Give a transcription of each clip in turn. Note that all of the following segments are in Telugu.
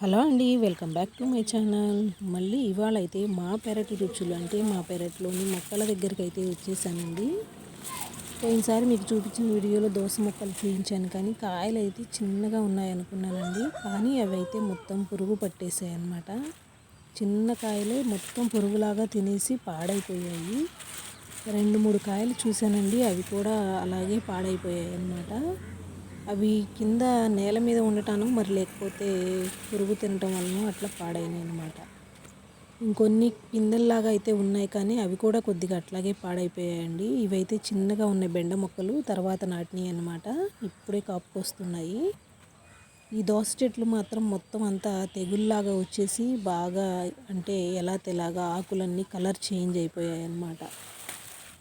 హలో అండి welcome back to my channel. మళ్ళీ ఇవాళ అయితే మా పెరటి రుచులు అంటే మా పెరట్లోని మొక్కల దగ్గరికి అయితే వచ్చేసానండి. పోయినసారి మీకు చూపించిన వీడియోలో దోస మొక్కలు చూపించాను కానీ కాయలు అయితే చిన్నగా ఉన్నాయనుకున్నానండి. కానీ అవి అయితే మొత్తం పురుగు పట్టేసాయి అన్నమాట చిన్న కాయలే మొత్తం పురుగులాగా తినేసి పాడైపోయాయి. రెండు మూడు కాయలు చూశానండి అవి కూడా అలాగే పాడైపోయాయి అన్నమాట అవి కింద నేల మీద ఉండటాను మరి లేకపోతే పురుగు తినటం వలన అట్లా పాడైనాయి అనమాట ఇంకొన్ని పిందెల్లాగా అయితే ఉన్నాయి కానీ అవి కూడా కొద్దిగా అట్లాగే పాడైపోయాయండి. ఇవైతే చిన్నగా ఉన్నాయి బెండ మొక్కలు తర్వాత నాటినాయి అనమాట ఇప్పుడే కాపుకొస్తున్నాయి ఈ దోస చెట్లు మాత్రం మొత్తం అంతా తెగుల్లాగా వచ్చేసి బాగా అంటే ఎలా తెలాగా ఆకులన్నీ కలర్ చేంజ్ అయిపోయాయి అన్నమాట.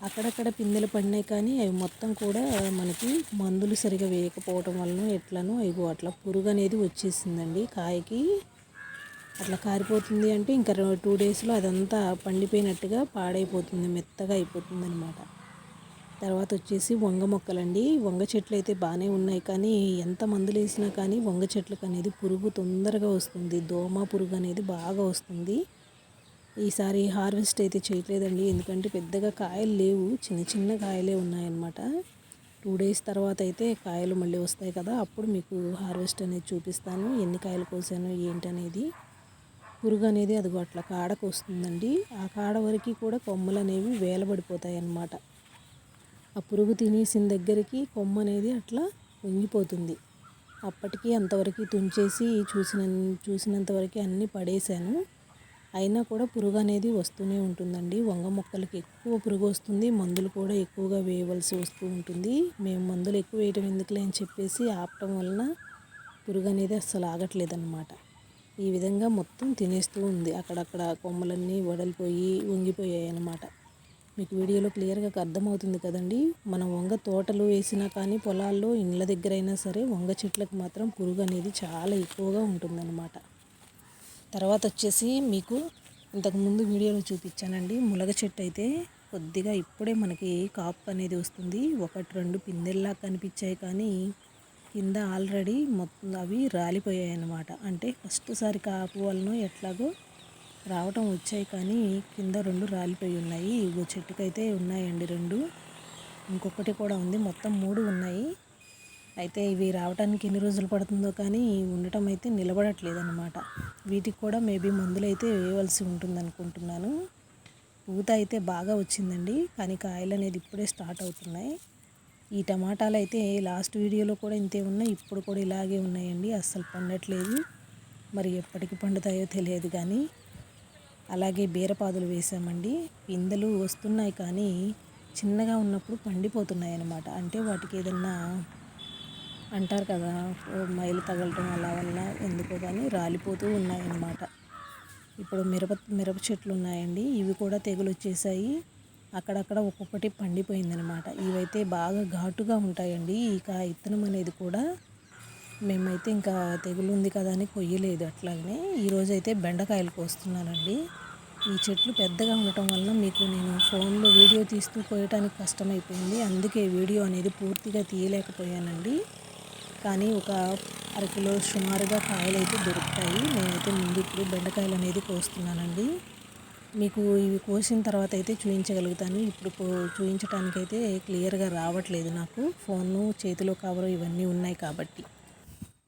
అక్కడక్కడ పిందెలు పడినాయి కానీ అవి మొత్తం కూడా మనకి మందులు సరిగా వేయకపోవటం వలన ఎట్లనో ఇగో అట్లా పురుగు అనేది వచ్చేసిందండి. కాయకి అట్లా కారిపోతుంది అంటే ఇంకా టూ డేస్లో అదంతా పండిపోయినట్టుగా పాడైపోతుంది మెత్తగా అయిపోతుంది అనమాట తర్వాత వచ్చేసి వంగ మొక్కలండి. వంగ చెట్లు అయితే బాగానే ఉన్నాయి కానీ ఎంత మందులు వేసినా కానీ వంగ చెట్లకు అనేది పురుగు తొందరగా వస్తుంది. దోమ పురుగు అనేది బాగా వస్తుంది. ఈసారి హార్వెస్ట్ అయితే చేయట్లేదండి. ఎందుకంటే పెద్దగా కాయలు లేవు. చిన్న చిన్న కాయలే ఉన్నాయన్నమాట. టూ డేస్ తర్వాత అయితే కాయలు మళ్ళీ వస్తాయి కదా. అప్పుడు మీకు హార్వెస్ట్ అనేది చూపిస్తాను. ఎన్ని కాయలు కోసాను ఏంటనేది. పురుగు అనేది అది అట్లా కాడకు వస్తుందండి. ఆ కాడ వరకు కూడా కొమ్మలు అనేవి వేలబడిపోతాయి అన్నమాట ఆ పురుగు తినేసిన దగ్గరికి కొమ్మ అనేది అట్లా వంగిపోతుంది అప్పటికి అంతవరకు తుంచేసి చూసిన చూసినంతవరకు అన్నీ పడేశాను. అయినా కూడా పురుగు అనేది వస్తూనే ఉంటుందండి. వంగ మొక్కలకి ఎక్కువ పురుగు వస్తుంది. మందులు కూడా ఎక్కువగా వేయవలసి వస్తూ ఉంటుంది. మేము మందులు ఎక్కువ వేయటం ఎందుకులే అని చెప్పేసి ఆపటం వలన పురుగు అనేది అస్సలు ఆగట్లేదన్నమాట. ఈ విధంగా మొత్తం తినేస్తూ ఉంది. అక్కడక్కడ కొమ్మలన్నీ వడలిపోయి వంగిపోయాయి అన్నమాట మీకు వీడియోలో క్లియర్గా అర్థమవుతుంది కదండి. మనం వంగ తోటలు వేసినా కానీ పొలాల్లో ఇండ్ల దగ్గరైనా సరే వంగ చెట్లకు మాత్రం పురుగు అనేది చాలా ఎక్కువగా ఉంటుందన్నమాట. తర్వాత వచ్చేసి మీకు ఇంతకుముందు వీడియోలో చూపించానండి. ములగ చెట్టు అయితే కొద్దిగా ఇప్పుడే మనకి కాపు అనేది వస్తుంది. ఒకటి రెండు పిందెల్లా కనిపించాయి కానీ కింద ఆల్రెడీ మొత్తం అవి రాలిపోయాయి అన్నమాట. అంటే ఫస్ట్ సారి కాపు వలన ఎట్లాగో రావటం వచ్చాయి కానీ కింద రెండు రాలిపోయి ఉన్నాయి. ఇగో చెట్టుకైతే ఉన్నాయండి రెండు. ఇంకొకటి కూడా ఉంది. మొత్తం మూడు ఉన్నాయి. అయితే ఇవి రావడానికి ఎన్ని రోజులు పడుతుందో కానీ ఉండటం అయితే నిలబడట్లేదు అనమాట వీటికి కూడా మేబీ మందులు అయితే వేయవలసి ఉంటుంది అనుకుంటున్నాను పూత అయితే బాగా వచ్చిందండి కానీ కాయలు అనేది ఇప్పుడే స్టార్ట్ అవుతున్నాయి. ఈ టమాటాలు అయితే లాస్ట్ వీడియోలో కూడా ఇంతే ఉన్నాయి ఇప్పుడు కూడా ఇలాగే ఉన్నాయండి అస్సలు పండట్లేదు. మరి ఎప్పటికి పండుతాయో తెలియదు కానీ అలాగే బీరపాదులు వేసామండి. పిందెలు వస్తున్నాయి కానీ చిన్నగా ఉన్నప్పుడు పండిపోతున్నాయి అన్నమాట అంటే వాటికి ఏదన్నా అంటారు కదా మైలు తగలటం అలా వల్ల ఎందుకో కానీ రాలిపోతూ ఉన్నాయన్నమాట. ఇప్పుడు మిరప మిరప చెట్లు ఉన్నాయండి ఇవి కూడా తెగులు వచ్చేసాయి అక్కడక్కడ ఒక్కొక్కటి పండిపోయిందనమాట ఇవైతే బాగా ఘాటుగా ఉంటాయండి. ఇక ఇత్తనం అనేది కూడా మేమైతే ఇంకా తెగులు ఉంది కదా అని కొయ్యలేదు అట్లాగనే. ఈరోజు అయితే బెండకాయలు కోస్తున్నానండి. ఈ చెట్లు పెద్దగా ఉండటం వల్ల మీకు నేను ఫోన్లో వీడియో తీస్తూ కోయటానికి కష్టమైపోయింది. అందుకే వీడియో అనేది పూర్తిగా తీయలేకపోయానండి. కానీ ఒక అరకిలో సుమారుగా కాయలు అయితే దొరుకుతాయి. నేనైతే ముందు ఇప్పుడు బెండకాయలు అనేది కోస్తున్నానండి. మీకు ఇవి కోసిన తర్వాత అయితే చూపించగలుగుతాను ఇప్పుడు చూపించడానికైతే క్లియర్గా రావట్లేదు నాకు. ఫోను చేతిలో కవరు ఇవన్నీ ఉన్నాయి కాబట్టి.